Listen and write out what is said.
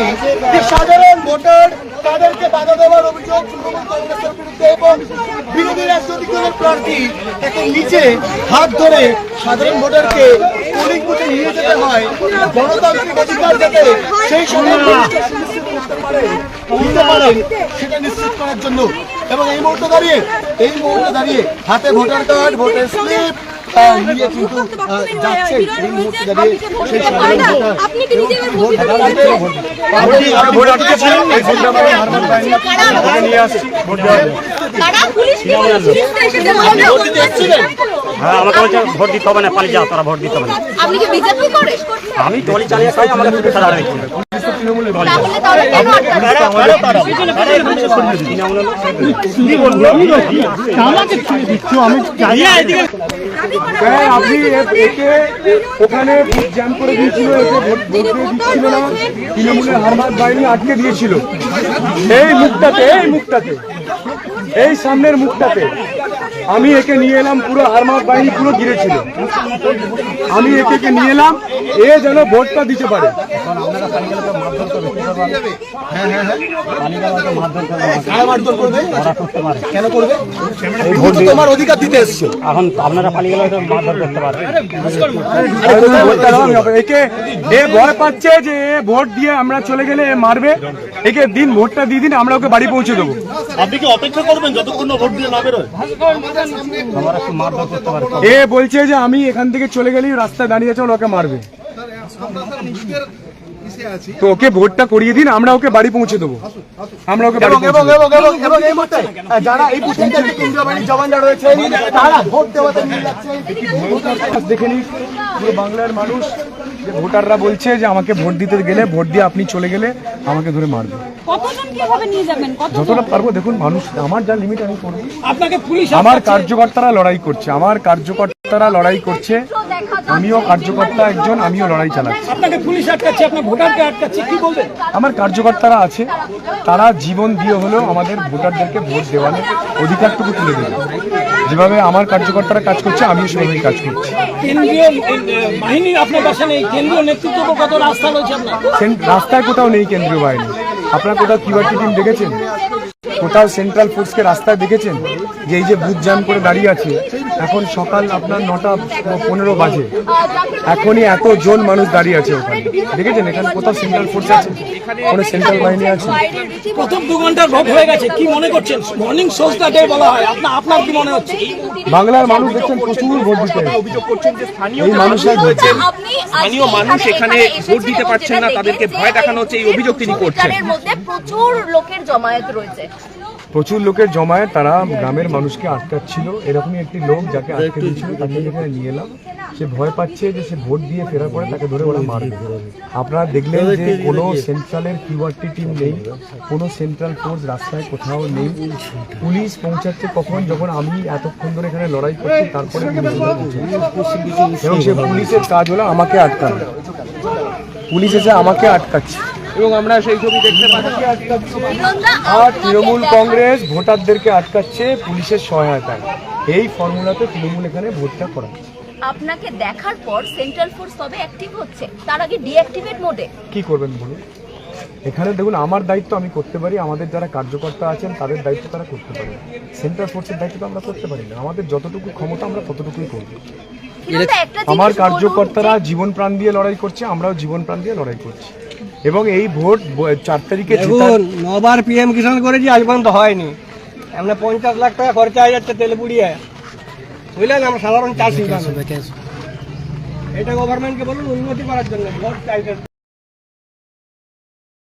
জানি যে সাধারণ ভোটার তাদেরকে বাধা দেওয়ার অভিযোগ তৃণমূল কংগ্রেসের বিরুদ্ধে এবং বিরোধী রাজনৈতিক দলের প্রার্থী তাকে নিচে হাত ধরে সাধারণ ভোটারকে পোলিং বুথে নিয়ে যেতে হয়। গণতান্ত্রিক অধিকার যাতে সেই সাধারণ ভোটারকে সুনিশ্চিত করতে পারে সেটা নিশ্চিত করার জন্য। এবং এই মুহূর্তে দাঁড়িয়ে এই মুহূর্তে দাঁড়িয়ে হাতে ভোটার কার্ড ভোটার স্লিপ কিন্তু যাচ্ছে এই মুহূর্তে দাঁড়িয়ে সেই হ্যাঁ আমাকে বলছে ভোট দিতে হবে না পালিয়ে যাও তারা ভোট দিতে হবে না আমি টলি চালিয়ে খাই আমাকে কেন আটকাচ্ছেন? হ্যাঁ, আপনি একে ওখানে ভোট জ্যাম করে দিয়েছিল একে ভোট দিচ্ছিল না তৃণমূলের হারমাত বাহিনী আটকে দিয়েছিল। এই মুখটাতে এই মুখটাতে এই সামনের মুখটাতে আমি একে নিয়ে এলাম পুরো হারমাত বাহিনী পুরো ঘিরেছিল। আমি একে নিয়ে এলাম এ যেন ভোটটা দিতে পারে। আমরা চলে গেলে মারবে একে দিন ভোটটা দিয়ে দিন আমরা ওকে বাড়ি পৌঁছে দেবো আপনি কি অপেক্ষা করবেন যতক্ষণ ভোট দিয়ে না বেরোয় এ বলছে যে আমি এখান থেকে চলে গেলেই রাস্তায় দাঁড়িয়ে আছে ওকে মারবে। তো ওকে ভোটটা করিয়ে দিন আমরা ওকে বাড়ি পৌঁছে দেবো। আমরা ওকে বাড়ি এবং এবং এবং এবং এবং এই মুহূর্তে যারা এই বুথে কেন্দ্রীয় বাহিনীর জওয়ানরা রয়েছে তারা ভোট দেওয়াতে নিয়ে যাচ্ছে। দেখে নিন পুরো বাংলার মানুষ যে ভোটাররা বলছে যে আমাকে ভোট দিতে গেলে ভোট দিয়ে আপনি চলে গেলে আমাকে ধরে মারবে। কতজন কীভাবে নিয়ে যাবেন? কত যতটা পারব দেখুন মানুষ আমার যা লিমিট আমি করব। আমার কার্যকর্তারা লড়াই করছে আমার কার্যকর্তারা লড়াই করছে। আমিও কার্যকর্তা একজন আমিও লড়াই চালাচ্ছি। আপনাকে পুলিশ আটকাচ্ছে আপনার ভোটারকে আটকাচ্ছে কি বলবেন? আমার কার্যকর্তারা আছে তারা জীবন দিয়ে হলেও আমাদের ভোটারদেরকে ভোট দেওয়ার অধিকারটুকু তুলে দেবে। যেভাবে আমার কার্যকর্তারা কাজ করছে আমিও সেভাবেই কাজ করছি। কেন্দ্রীয় বাহিনী আপনার পাশে নেই কেন্দ্রীয় নেতৃত্ব কত রাস্তা রয়েছে আপনার? রাস্তায় কোথাও নেই কেন্দ্রীয় বাহিনী। আপনারা কোথাও কিউআরটি টিম দেখেছেন? কোথাও সেন্ট্রাল ফোর্সকে রাস্তায় দেখেছেন? যে এই যে বুথ জ্যাম করে দাঁড়িয়ে আছে এখন সকাল আপনার নটা পনেরো বাজে। এখনই এত জন মানুষ দাঁড়িয়ে আছে ওখানে। দেখেছেন এখানে কোথাও সেন্ট্রাল ফোর্স আছে? কোনো সেন্ট্রাল বাহিনী আছে? প্রথম দু ঘণ্টার ভোট হয়ে গেছে। কি মনে করছেন? মর্নিং সোজটা ডে বলা হয়। আপনার আপনার কি মনে হচ্ছে? বাংলার মানুষ দেখছেন প্রচুর ভোট দিতে অভিযোগ করছেন যে স্থানীয় এই মানুষের আপনি স্থানীয় মানুষ এখানে ভোট দিতে পারছেন না তাদেরকে ভয় দেখানো হচ্ছে এই অভিযোগ তিনি করছেন। মধ্যে প্রচুর লোকের জমায়েত রয়েছে। প্রচুর লোকের জমায়েত তারা গ্রামের মানুষকে আটকাচ্ছিল। এরকমই একটি লোক যাকে আটকে দিয়েছিল তাকে যেখানে নিয়ে এলাম। সে ভয় পাচ্ছে যে সে ভোট দিয়ে ফেরার পরে তাকে ধরে ওরা মারবে। আপনারা দেখলেন যে কোনো সেন্ট্রালের কিউআরটি টিম নেই কোনো সেন্ট্রাল ফোর্স রাস্তায় কোথাও নেই। পুলিশ পৌঁছাচ্ছে কখন যখন আমি এতক্ষণ ধরে এখানে লড়াই করছি তারপরে। এবং সে পুলিশের কাজ হলো আমাকে আটকানো পুলিশ এসে আমাকে আটকাচ্ছে। এবং আমরা সেই ছবি দেখতে পাচ্ছি আর তৃণমূল কংগ্রেস ভোটারদেরকে আটকাচ্ছে পুলিশের সহায়তায়। এই ফর্মুলাতে তৃণমূল এখানে ভোটটা করাচ্ছে। আপনাকে দেখার পর সেন্ট্রাল ফোর্স তবে অ্যাক্টিভ হচ্ছে। তার আগে ডিঅ্যাক্টিভেট মোডে। কি করবেন বলুন? এখানে দেখুন আমার দায়িত্ব আমি করতে পারি আমাদের যারা কার্যকর্তা আছেন তাদের দায়িত্ব তারা করতে পারে। সেন্ট্রাল ফোর্সের দায়িত্ব তো আমরা করতে পারি না। আমাদের যতটুকু ক্ষমতা আমরা ততটুকুই করব। আমার কার্যকর্তারা জীবন প্রাণ দিয়ে লড়াই করছে আমরাও জীবন প্রাণ দিয়ে লড়াই করছি। এবং এই ভোট চার তারিখে নবার পি পিএম কিষাণ করেছি আজ পর্যন্ত হয়নি। এমনি পঞ্চাশ লাখ টাকা খরচা হয়ে যাচ্ছে তেল পুড়িয়ে বুঝলেন আমরা সাধারণ চাষি। এটা গভর্নমেন্টকে বলুন উন্নতি করার জন্য ভোট চাইছে